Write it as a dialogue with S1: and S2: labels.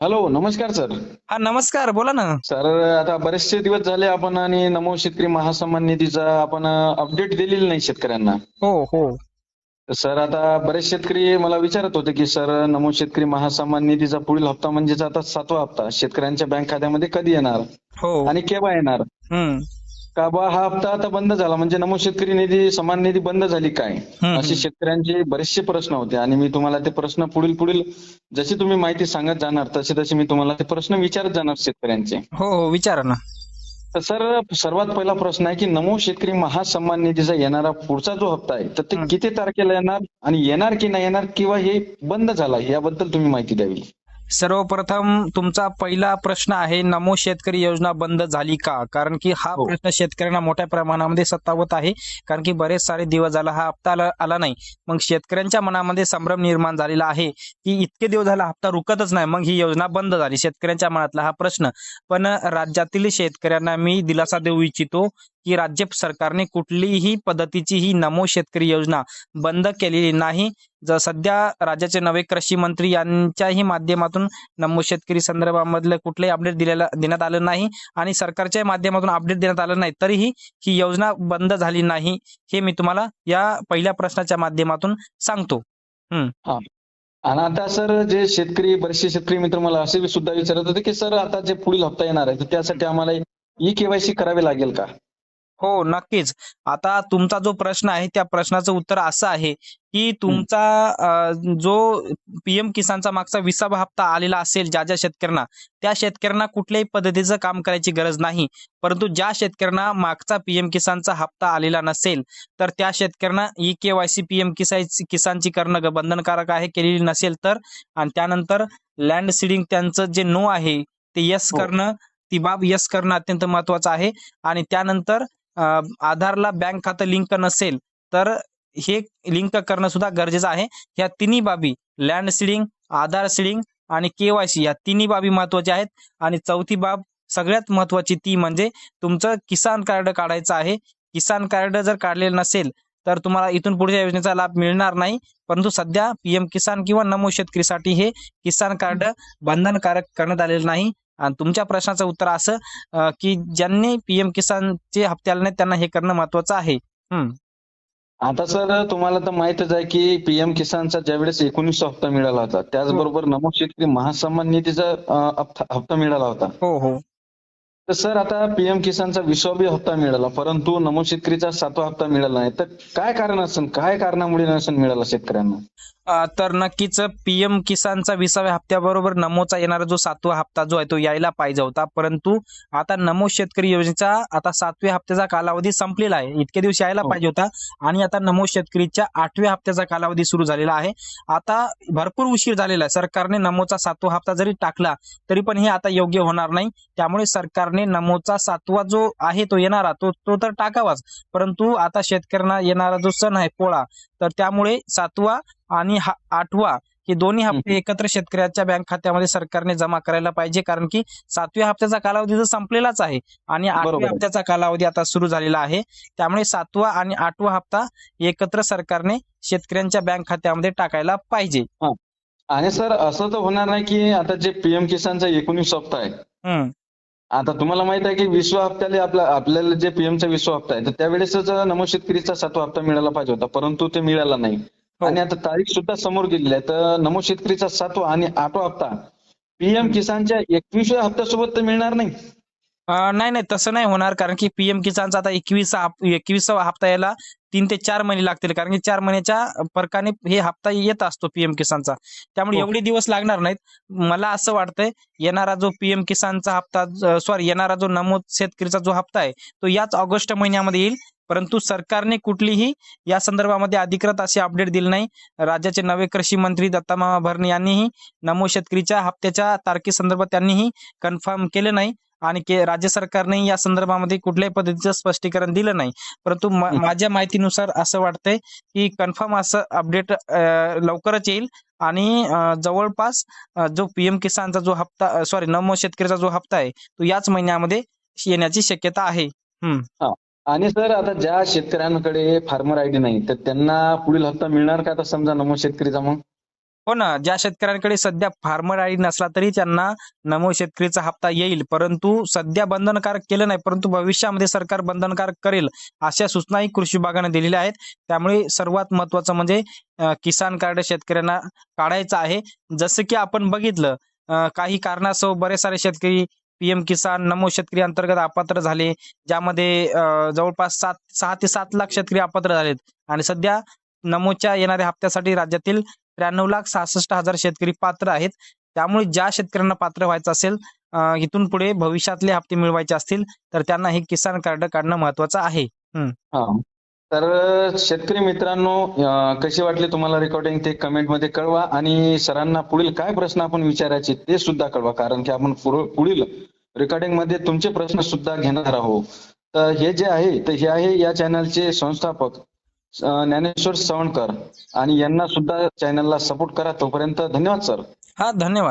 S1: Hello नमस्कार sir
S2: हा नमस्कार बोला ना.
S1: सर आता बरेचसे दिवस झाले आपण आणि नमो शेतकरी महासन्मान निधीचा आपण अपडेट दिलेली नाही शेतकऱ्यांना.
S2: हो हो.
S1: सर आता बरेच शेतकरी मला विचारत होते की सर नमो शेतकरी महासन्मान निधीचा पुढील हप्ता म्हणजेच आता सातवा हप्ता शेतकऱ्यांच्या बँक खात्यामध्ये कधी येणार?
S2: हो.
S1: आणि केव्हा येणार? का बा हा हप्ता आता बंद झाला. म्हणजे नमो शेतकरी निधी सन्मान निधी बंद झाली काय? असे शेतकऱ्यांचे बरेचसे प्रश्न होते. आणि मी तुम्हाला ते प्रश्न पुढील पुढील जशी तुम्ही माहिती सांगत जाणार तसे तसे मी तुम्हाला ते प्रश्न विचारत जाणार शेतकऱ्यांचे.
S2: हो हो विचारा ना.
S1: तर सर सर्वात पहिला प्रश्न आहे की नमो शेतकरी महासन्मान निधीचा येणारा पुढचा जो हप्ता आहे तर ते. किती तारखेला येणार आणि येणार की नाही येणार किंवा हे बंद झाला याबद्दल तुम्ही माहिती द्यावी.
S2: सर्वप्रथम तुमचा पहिला प्रश्न आहे नमो शेतकरी योजना बंद झाली का? कारण की हा
S1: हो.
S2: प्रश्न शेतकऱ्यांना मोठ्या प्रमाणामध्ये सतावत आहे कारण की बरेच सारे दिवस झाला हा हप्ता आला आला नाही. मग शेतकऱ्यांच्या मनामध्ये संभ्रम निर्माण झालेला आहे की इतके दिवस झाला हप्ता रुकतच नाही मग ही योजना बंद झाली शेतकऱ्यांच्या मनातला हा प्रश्न. पण राज्यातील शेतकऱ्यांना मी दिलासा देऊ इच्छितो की राज्य सरकारने कुठलीही पद्धतीची ही नमो शेतकरी योजना बंद केलेली नाही. जर सध्या राज्याचे नवे कृषी मंत्री यांच्याही माध्यमातून नमो शेतकरी संदर्भामधलं कुठलंही अपडेट दिलेला देण्यात आलं नाही आणि सरकारच्या माध्यमातून अपडेट देण्यात आलं नाही तरीही ही योजना बंद झाली नाही हे मी तुम्हाला या पहिल्या प्रश्नाच्या माध्यमातून सांगतो. हम्म.
S1: आणि आता सर जे शेतकरी बरेचसे शेतकरी मित्र मला असे सुद्धा विचारत होते की सर आता जे पुढील हप्ता येणार आहे त्यासाठी आम्हाला ई केवायसी करावी लागेल का?
S2: हो नक्कीच. आता तुमचा जो प्रश्न आहे त्या प्रश्नाचं उत्तर असं आहे की तुमचा जो पीएम किसानचा मागचा विसावा हप्ता आलेला असेल ज्या ज्या शेतकऱ्यांना त्या शेतकऱ्यांना कुठल्याही पद्धतीचं काम करायची गरज नाही. परंतु ज्या शेतकऱ्यांना मागचा पीएम किसानचा हप्ता आलेला नसेल तर त्या शेतकऱ्यांना ई केवायसी पीएम किसायची किसानची करणं बंधनकारक आहे केलेली नसेल तर. आणि त्यानंतर लँड सीडिंग त्यांचं जे नो आहे ते यस
S1: हो.
S2: करणं ती बाब यस करणं अत्यंत महत्वाचं आहे. आणि त्यानंतर आधारला बँक खातं लिंक नसेल तर हे लिंक करणं सुद्धा गरजेचं आहे. या तिन्ही बाबी लँड सीडिंग आधार सीडिंग आणि केवायसी या तिन्ही बाबी महत्त्वाच्या आहेत. आणि चौथी बाब सगळ्यात महत्वाची ती म्हणजे तुमचं किसान कार्ड काढायचं आहे. किसान कार्ड जर काढलेलं नसेल तर तुम्हाला इथून पुढच्या योजनेचा लाभ मिळणार नाही. परंतु सध्या पीएम किसान किंवा नमो शेतकरीसाठी हे किसान कार्ड बंधनकारक करण्यात आलेलं नाही. आणि तुमच्या प्रश्नाचं उत्तर असं की ज्यांनी पीएम किसानचे हप्ते आले नाहीत त्यांना हे करणं महत्वाचं आहे.
S1: आता सर तुम्हाला तर माहितच आहे की पीएम किसानचा ज्यावेळेस एकोणीसचा हप्ता मिळाला होता त्याचबरोबर नमो शेतकरी महासन्मान निधीचा हप्ता मिळाला होता.
S2: हो हो.
S1: तर सर आता पीएम किसानचा विसावी हप्ता मिळाला परंतु नमो शेतकरीचा सातवा हप्ता मिळाला नाही. तर काय कारण असेल काय कारणामुळे नसेल मिळाला शेतकऱ्यांना?
S2: तर नक्कीच पीएम किसानचा विसाव्या हप्त्याबरोबर नमोचा येणारा जो सातवा हप्ता जो आहे तो यायला पाहिजे होता. परंतु आता नमो शेतकरी योजनेचा आता सातव्या हप्त्याचा कालावधी संपलेला आहे. इतके दिवस यायला
S1: हो.
S2: पाहिजे होता आणि आता नमो शेतकरीच्या आठव्या हप्त्याचा कालावधी सुरू झालेला आहे. आता भरपूर उशीर झालेला आहे. सरकारने नमोचा सातवा हप्ता जरी टाकला तरी पण हे आता योग्य होणार नाही. त्यामुळे सरकारने नमोचा सातवा जो आहे तो येणारा तो तो तर टाकावाच. परंतु आता शेतकऱ्यांना येणारा जो सण आहे पोळा तर त्यामुळे सातवा आणि आठवा हे दोन्ही हप्ते एकत्र शेतकऱ्याच्या बँक खात्यामध्ये सरकारने जमा करायला पाहिजे कारण की सातव्या हप्त्याचा कालावधी तर संपलेलाच आहे आणि आठव्या. हप्त्याचा कालावधी आता सुरू झालेला आहे. त्यामुळे सातवा आणि आठवा हप्ता एकत्र सरकारने शेतकऱ्यांच्या बँक खात्यामध्ये टाकायला पाहिजे.
S1: आणि सर असं तर होणार नाही की आता जे पीएम किसानचा एकोणीस हप्ता आहे. आता तुम्हाला माहीत आहे की विश्व हप्त्याला आपला आपल्याला जे पीएमचा विश्व हप्ता आहे तर त्यावेळेसच नमो शेतकरीचा सातवा हप्ता मिळाला पाहिजे होता परंतु ते मिळाला नाही. आणि आता तारीख सुद्धा समोर दिलेली आहे. तर नमो शेतकरीचा सातवा आणि आठवा हप्ता. पीएम किसानच्या एकवीसव्या हप्त्यासोबत तर मिळणार नाही?
S2: नाही नाही तसं नाही होणार. कारण की पीएम किसानचा आता एकवीस एकविसावा हप्ता यायला तीन ते चार महिने लागतील. कारण की चार महिन्याच्या फरकाने हे हप्ता येत असतो पीएम किसानचा. त्यामुळे
S1: हो.
S2: एवढे दिवस लागणार नाहीत. मला असं वाटतंय येणारा जो पीएम किसानचा हप्ता सॉरी येणारा जो नमोद शेतकरीचा जो हप्ता आहे तो याच ऑगस्ट महिन्यामध्ये येईल. परंतु सरकारने कुठलीही या संदर्भामध्ये अधिकृत असे अपडेट दिले नाही. राज्याचे नवे कृषी मंत्री दत्तामामा भरणे यांनीही नमो शेतकरीच्या हप्त्याच्या तारखेसंदर्भात त्यांनीही कन्फर्म केले नाही आणि के राज्य सरकारने या संदर्भामध्ये कुठल्याही पद्धतीचं स्पष्टीकरण दिलं नाही. परंतु. माझ्या माहितीनुसार असं वाटतंय की कन्फर्म असं अपडेट लवकरच येईल आणि जवळपास जो पीएम किसानचा जो हप्ता सॉरी नमो शेतकरीचा जो हप्ता आहे तो याच महिन्यामध्ये येण्याची शक्यता आहे.
S1: आणि सर आता ज्या शेतकऱ्यांकडे फार्मर आयडी नाही तर त्यांना पुढील हप्ता मिळणार का? आता समजा नमो शेतकरीचा मग?
S2: हो ना ज्या शेतकऱ्यांकडे सध्या फार्मर आयडी नसला तरी त्यांना नमो शेतकरीचा हप्ता येईल. परंतु सध्या बंधनकारक केलं नाही परंतु भविष्यामध्ये सरकार बंधनकारक करेल अशा सूचनाही कृषी विभागाने दिलेल्या आहेत. त्यामुळे सर्वात महत्वाचं म्हणजे किसान कार्ड शेतकऱ्यांना काढायचं आहे. जसं की आपण बघितलं काही कारणासह बरेच सारे शेतकरी पीएम किसान नमो शेतकरी अंतर्गत अपात्र झाले ज्यामध्ये जवळपास सात सहा ते सात लाख शेतकरी अपात्र झालेत. आणि सध्या नमोच्या येणाऱ्या हप्त्यासाठी राज्यातील त्र्याण्णव लाख सहासष्ट हजार शेतकरी पात्र आहेत. त्यामुळे ज्या शेतकऱ्यांना पात्र व्हायचं असेल इथून पुढे भविष्यातले हप्ते मिळवायचे असतील तर त्यांना हे किसान कार्ड काढणं महत्वाचं आहे.
S1: हा. तर शेतकरी मित्रांनो कशी वाटली तुम्हाला रेकॉर्डिंग ते कमेंटमध्ये कळवा. आणि सरांना पुढील काय प्रश्न आपण विचारायचे ते सुद्धा कळवा. कारण की आपण पुढील रेकॉर्डिंगमध्ये तुमचे प्रश्न सुद्धा घेणार आहोत. तर हे जे आहे तर हे आहे या चॅनलचे संस्थापक ज्ञानेश्वर सवणकर आणि यांना सुद्धा चॅनलला सपोर्ट करा तोपर्यंत. धन्यवाद सर
S2: हा धन्यवाद.